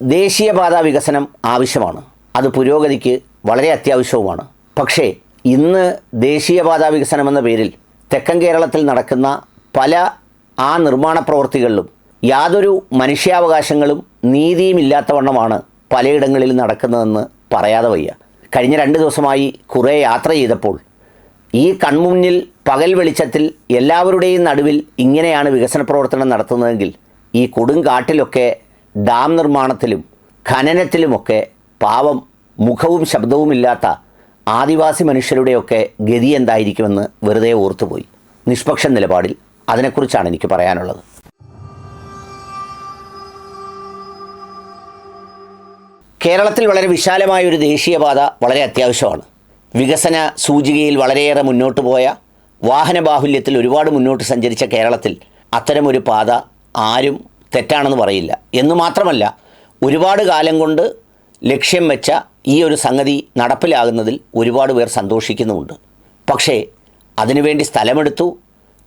ദേശീയപാത വികസനം ആവശ്യമാണ്. അത് പുരോഗതിക്ക് വളരെ അത്യാവശ്യവുമാണ്. പക്ഷേ ഇന്ന് ദേശീയപാത വികസനം എന്ന പേരിൽ തെക്കൻ കേരളത്തിൽ നടക്കുന്ന പല ആ നിർമ്മാണ പ്രവൃത്തികളിലും യാതൊരു മനുഷ്യാവകാശങ്ങളും നീതിയും ഇല്ലാത്തവണ്ണമാണ് പലയിടങ്ങളിൽ നടക്കുന്നതെന്ന് പറയാതെ വയ്യ. കഴിഞ്ഞ രണ്ട് ദിവസമായി കുറേ യാത്ര ചെയ്തപ്പോൾ ഈ കൺമുന്നിൽ പകൽ വെളിച്ചത്തിൽ എല്ലാവരുടെയും നടുവിൽ ഇങ്ങനെയാണ് വികസന പ്രവർത്തനം നടത്തുന്നതെങ്കിൽ ഈ കൊടുങ്കാട്ടിലൊക്കെ ഡാം നിർമ്മാണത്തിലും ഖനനത്തിലുമൊക്കെ പാവം മുഖവും ശബ്ദവുമില്ലാത്ത ആദിവാസി മനുഷ്യരുടെയൊക്കെ ഗതി എന്തായിരിക്കുമെന്ന് വെറുതെ ഓർത്തുപോയി. നിഷ്പക്ഷ നിലപാടിൽ അതിനെക്കുറിച്ചാണ് എനിക്ക് പറയാനുള്ളത്. കേരളത്തിൽ വളരെ വിശാലമായ ഒരു ദേശീയപാത വളരെ അത്യാവശ്യമാണ്. വികസന സൂചികയിൽ വളരെയേറെ മുന്നോട്ട് പോയ വാഹന ബാഹുല്യത്തിൽ ഒരുപാട് മുന്നോട്ട് സഞ്ചരിച്ച കേരളത്തിൽ അത്തരമൊരു പാത ആരും തെറ്റാണെന്ന് പറയില്ല. എന്ന് മാത്രമല്ല ഒരുപാട് കാലം കൊണ്ട് ലക്ഷ്യം വെച്ച ഈ ഒരു സംഗതി നടപ്പിലാകുന്നതിൽ ഒരുപാട് പേർ സന്തോഷിക്കുന്നുമുണ്ട്. പക്ഷേ അതിനുവേണ്ടി സ്ഥലമെടുത്തു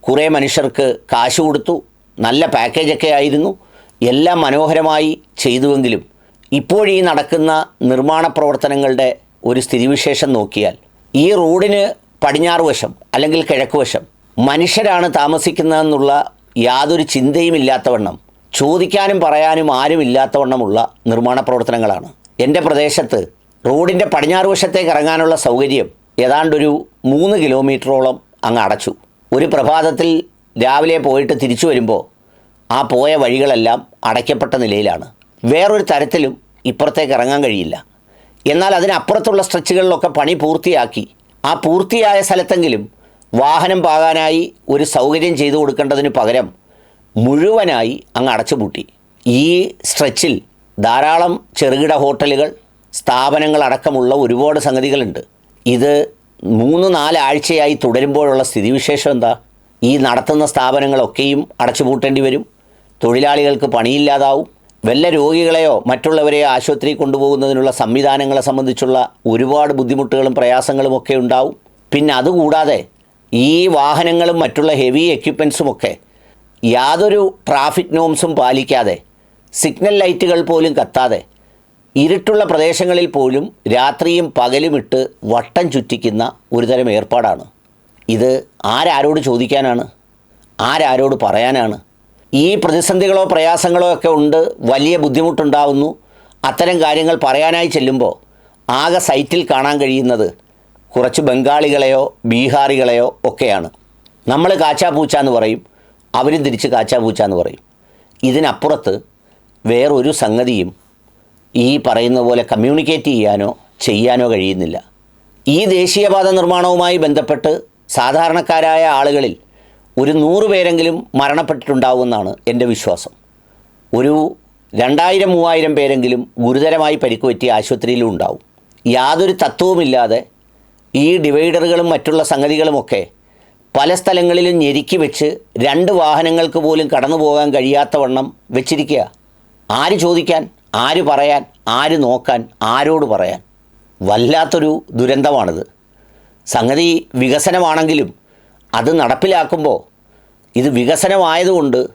കുറേ മനുഷ്യർക്ക് കാശ് കൊടുത്തു നല്ല പാക്കേജൊക്കെ ആയിരുന്നു എല്ലാം മനോഹരമായി ചെയ്തുവെങ്കിലും ഇപ്പോഴീ നടക്കുന്ന നിർമ്മാണ പ്രവർത്തനങ്ങളുടെ ഒരു സ്ഥിതിവിശേഷം നോക്കിയാൽ ഈ റോഡിന് പടിഞ്ഞാറ് വശം അല്ലെങ്കിൽ കിഴക്ക് വശം മനുഷ്യരാണ് താമസിക്കുന്നതെന്നുള്ള യാതൊരു ചിന്തയും ഇല്ലാത്തവണ്ണം ചോദിക്കാനും പറയാനും ആരും ഇല്ലാത്തവണ്ണമുള്ള നിർമ്മാണ പ്രവർത്തനങ്ങളാണ്. എന്റെ പ്രദേശത്ത് റോഡിന്റെ പടിഞ്ഞാറ് വശത്തേക്ക് ഇറങ്ങാനുള്ള സൗകര്യം ഏതാണ്ടൊരു മൂന്ന് കിലോമീറ്ററോളം അങ്ങ് അടച്ചു. ഒരു പ്രഭാതത്തിൽ രാവിലെ പോയിട്ട് തിരിച്ചു വരുമ്പോൾ ആ പോയ വഴികളെല്ലാം അടയ്ക്കപ്പെട്ട നിലയിലാണ്. വേറൊരു തരത്തിലും ഇപ്പുറത്തേക്ക് ഇറങ്ങാൻ കഴിയില്ല. എന്നാൽ അതിനപ്പുറത്തുള്ള സ്ട്രെച്ചുകളിലൊക്കെ പണി പൂർത്തിയാക്കി ആ പൂർത്തിയായ സ്ഥലത്തെങ്കിലും വാഹനം പാകാനായി ഒരു സൗകര്യം ചെയ്തു കൊടുക്കേണ്ടതിന് പകരം മുഴുവനായി അങ്ങ് അടച്ചുപൂട്ടി. ഈ സ്ട്രെച്ചിൽ ധാരാളം ചെറുകിട ഹോട്ടലുകൾ സ്ഥാപനങ്ങൾ അടക്കമുള്ള ഒരുപാട് സംഗതികളുണ്ട്. ഇത് മൂന്ന് നാലാഴ്ചയായി തുടരുമ്പോഴുള്ള സ്ഥിതിവിശേഷം എന്താ? ഈ നടത്തുന്ന സ്ഥാപനങ്ങളൊക്കെയും അടച്ചുപൂട്ടേണ്ടി വരും. തൊഴിലാളികൾക്ക് പണിയില്ലാതാവും. വല്ല രോഗികളെയോ മറ്റുള്ളവരെയോ ആശുപത്രി കൊണ്ടുപോകുന്നതിനുള്ള സംവിധാനങ്ങളെ സംബന്ധിച്ചുള്ള ഒരുപാട് ബുദ്ധിമുട്ടുകളും പ്രയാസങ്ങളും ഒക്കെ ഉണ്ടാവും. പിന്നെ അതുകൂടാതെ ഈ വാഹനങ്ങളും മറ്റുള്ള ഹെവി എക്യുപ്മെൻസുമൊക്കെ യാതൊരു ട്രാഫിക് നോംസും പാലിക്കാതെ സിഗ്നൽ ലൈറ്റുകൾ പോലും കത്താതെ ഇരുട്ടുള്ള പ്രദേശങ്ങളിൽ പോലും രാത്രിയും പകലും ഇട്ട് വട്ടം ചുറ്റിക്കുന്ന ഒരുതരം ഏർപ്പാടാണ്. ഇത് ആരാരോട് ചോദിക്കാനാണ്? ആരാരോട് പറയാനാണ്? ഈ പ്രതിസന്ധികളോ പ്രയാസങ്ങളോ ഒക്കെ ഉണ്ട് വലിയ ബുദ്ധിമുട്ടുണ്ടാവുന്നു. അത്തരം കാര്യങ്ങൾ പറയാനായി ചെല്ലുമ്പോൾ ആകെ സൈറ്റിൽ കാണാൻ കഴിയുന്നത് കുറച്ച് ബംഗാളികളെയോ ബീഹാറികളെയോ ഒക്കെയാണ്. നമ്മൾ കാച്ചാപൂച്ച എന്ന് പറയും. അവരും തിരിച്ച് കാച്ചാപൂച്ച എന്ന് പറയും. ഇതിനപ്പുറത്ത് വേറൊരു സംഗതിയും ഈ പറയുന്ന പോലെ കമ്മ്യൂണിക്കേറ്റ് ചെയ്യാനോ ചെയ്യാനോ കഴിയുന്നില്ല. ഈ ദേശീയപാത നിർമ്മാണവുമായി ബന്ധപ്പെട്ട് സാധാരണക്കാരായ ആളുകളിൽ ഒരു നൂറ് പേരെങ്കിലും മരണപ്പെട്ടിട്ടുണ്ടാവുമെന്നാണ് എന്റെ വിശ്വാസം. ഒരു രണ്ടായിരം മൂവായിരം പേരെങ്കിലും ഗുരുതരമായി പരിക്ക് പറ്റിയ ആശുപത്രിയിലും ഉണ്ടാവും. യാതൊരു തത്വവുമില്ലാതെ ഈ ഡിവൈഡറുകളും മറ്റുള്ള സംഗതികളുമൊക്കെ പല സ്ഥലങ്ങളിലും ഞെരുക്കി വെച്ച് രണ്ട് വാഹനങ്ങൾക്ക് പോലും കടന്നു പോകാൻ കഴിയാത്ത വണ്ണം വെച്ചിരിക്കുക. ആര് ചോദിക്കാൻ ആര് പറയാൻ ആര് നോക്കാൻ ആരോട് പറയാൻ? വല്ലാത്തൊരു ദുരന്തമാണിത്. സംഗതി വികസനമാണെങ്കിലും അത് നടപ്പിലാക്കുമ്പോൾ ഇത് വികസനമായതുകൊണ്ട്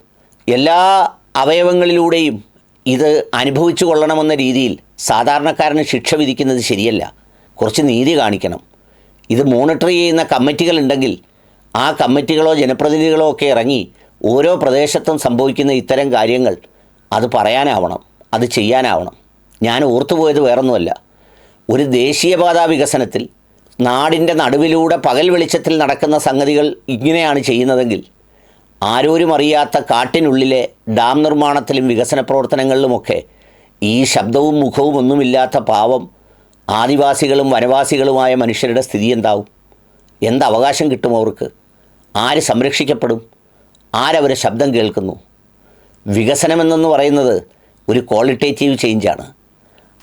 എല്ലാ അവയവങ്ങളിലൂടെയും ഇത് അനുഭവിച്ചു കൊള്ളണമെന്ന രീതിയിൽ സാധാരണക്കാരന് ശിക്ഷ വിധിക്കുന്നത് ശരിയല്ല. കുറച്ച് നീതി കാണിക്കണം. ഇത് മോണിറ്റർ ചെയ്യുന്ന കമ്മിറ്റികളുണ്ടെങ്കിൽ ആ കമ്മിറ്റികളോ ജനപ്രതിനിധികളോ ഒക്കെ ഇറങ്ങി ഓരോ പ്രദേശത്തും സംഭവിക്കുന്ന ഇത്തരം കാര്യങ്ങൾ അത് പറയാനാവണം അത് ചെയ്യാനാവണം. ഞാൻ ഓർത്തുപോയത് വേറൊന്നുമല്ല. ഒരു ദേശീയപാത വികസനത്തിൽ നാടിന്റെ നടുവിലൂടെ പകൽ വെളിച്ചത്തിൽ നടക്കുന്ന സംഗതികൾ ഇങ്ങനെയാണ് ചെയ്യുന്നതെങ്കിൽ ആരോരും അറിയാത്ത കാട്ടിനുള്ളിലെ ഡാം നിർമ്മാണത്തിലും വികസന പ്രവർത്തനങ്ങളിലുമൊക്കെ ഈ ശബ്ദവും മുഖവും ഒന്നുമില്ലാത്ത പാവം ആദിവാസികളും വനവാസികളുമായ മനുഷ്യരുടെ സ്ഥിതി എന്താവും? എന്തവകാശം കിട്ടും അവർക്ക്? ആര് സംരക്ഷിക്കപ്പെടും? ആരവരെ ശബ്ദം കേൾക്കുന്നു? വികസനമെന്നു പറയുന്നത് ഒരു ക്വാളിറ്റേറ്റീവ് ചേഞ്ചാണ്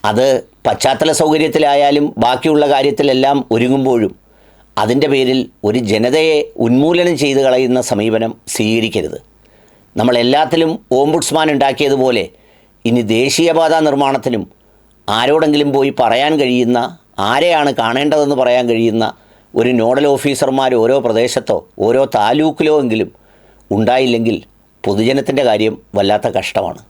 അത് പശ്ചാത്തല സൗകര്യത്തിലായാലും ബാക്കിയുള്ള കാര്യത്തിലെല്ലാം ഒരുങ്ങുമ്പോഴും അതിന്റെ പേരിൽ ഒരു ജനതയെ ഉന്മൂലനം ചെയ്ത് കളയുന്ന സമീപനം സ്വീകരിക്കരുത്. നമ്മൾ എല്ലാത്തിലും ഓംബുഡ്സ്മാൻ ഉണ്ടാക്കിയതുപോലെ ഇനി ദേശീയപാത നിർമ്മാണത്തിനും ആരോടെങ്കിലും പോയി പറയാൻ കഴിയുന്ന ആരെയാണ് കാണേണ്ടതെന്ന് പറയാൻ കഴിയുന്ന ഒരു നോഡൽ ഓഫീസർമാർ ഓരോ പ്രദേശത്തോ ഓരോ താലൂക്കിലോ എങ്കിലും ഉണ്ടായില്ലെങ്കിൽ പൊതുജനത്തിന്റെ കാര്യം വല്ലാത്ത കഷ്ടമാണ്.